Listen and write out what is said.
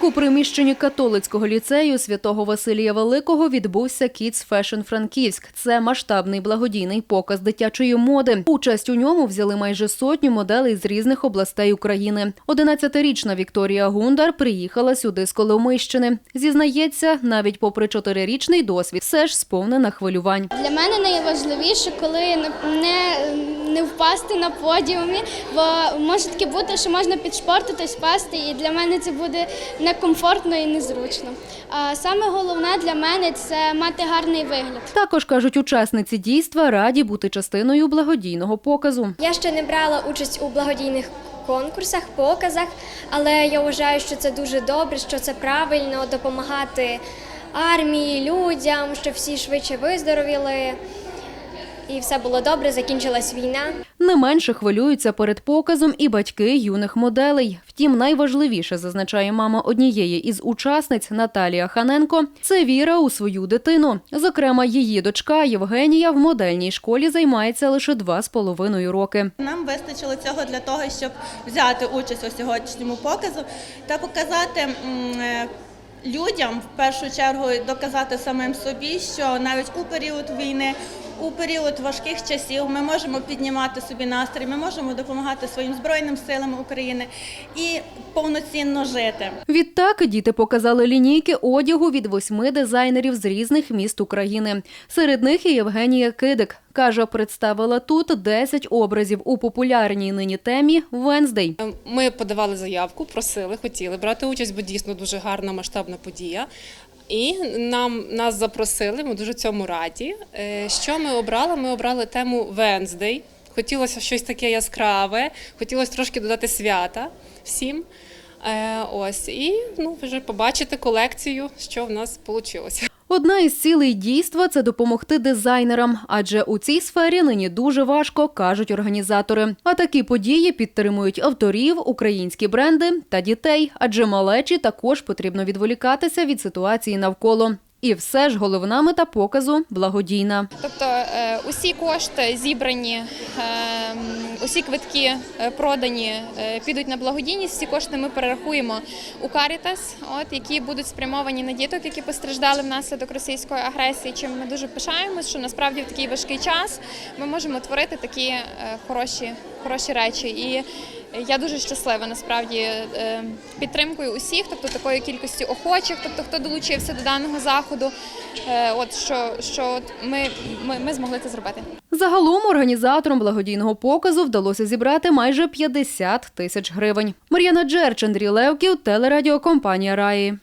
Так, у приміщенні католицького ліцею святого Василія Великого відбувся Kids Fashion Франківськ. Це масштабний благодійний показ дитячої моди. Участь у ньому взяли майже сотню моделей з різних областей України. 11-річна Вікторія Гундар приїхала сюди з Коломийщини. Зізнається, навіть попри чотирирічний досвід, все ж сповнена хвилювань. Для мене найважливіше, коли не, не, впасти на подіумі, бо може таке бути, що можна підшпортитись, впасти, і для мене це буде некомфортно і незручно. А саме головне для мене це мати гарний вигляд. Також кажуть, учасниці дійства раді бути частиною благодійного показу. Я ще не брала участь у благодійних конкурсах, показах, але я вважаю, що це дуже добре, що це правильно допомагати армії, людям, щоб всі швидше виздоровіли. І все було добре, закінчилась війна. Не менше хвилюються перед показом і батьки юних моделей. Втім, найважливіше зазначає мама однієї із учасниць Наталія Ханенко. Це віра у свою дитину. Зокрема, її дочка Євгенія в модельній школі займається лише два з половиною роки. Нам вистачило цього для того, щоб взяти участь у сьогоднішньому показу та показати е, людям в першу чергу доказати самим собі, що навіть у період війни. У період важких часів ми можемо піднімати собі настрій, ми можемо допомагати своїм збройним силам України і повноцінно жити. Відтак діти показали лінійки одягу від восьми дизайнерів з різних міст України. Серед них і Євгенія Кидик. Каже, представила тут 10 образів у популярній нині темі Венздей. Ми подавали заявку, просили, хотіли брати участь, бо дійсно дуже гарна масштабна подія. І нам нас запросили. Ми дуже цьому раді. Е, Що ми обрали? Ми обрали тему Венздей. Хотілося щось таке яскраве, хотілося трошки додати свята всім. Е, Ось і ну вже побачити колекцію, що в нас вийшло. Одна із цілей дійства це допомогти дизайнерам, адже у цій сфері нині дуже важко, кажуть організатори. А такі події підтримують авторів, українські бренди та дітей, адже малечі також потрібно відволікатися від ситуації навколо. І все ж головна мета показу благодійна. Тобто е, усі кошти зібрані, е, усі квитки е, продані, підуть на благодійність. Всі кошти ми перерахуємо у Карітас, от які будуть спрямовані на діток, які постраждали внаслідок російської агресії. Чим ми дуже пишаємось, що насправді в такий важкий час ми можемо творити такі хороші, хороші речі. І я дуже щаслива насправді е, підтримкою усіх, тобто такої кількості охочих, тобто хто долучився до даного заходу. Е, От що, що ми, ми, ми змогли це зробити. Загалом організаторам благодійного показу вдалося зібрати майже 50 тисяч гривень. Мар'яна Джерч, Андрій Левків, телерадіокомпанія Раї.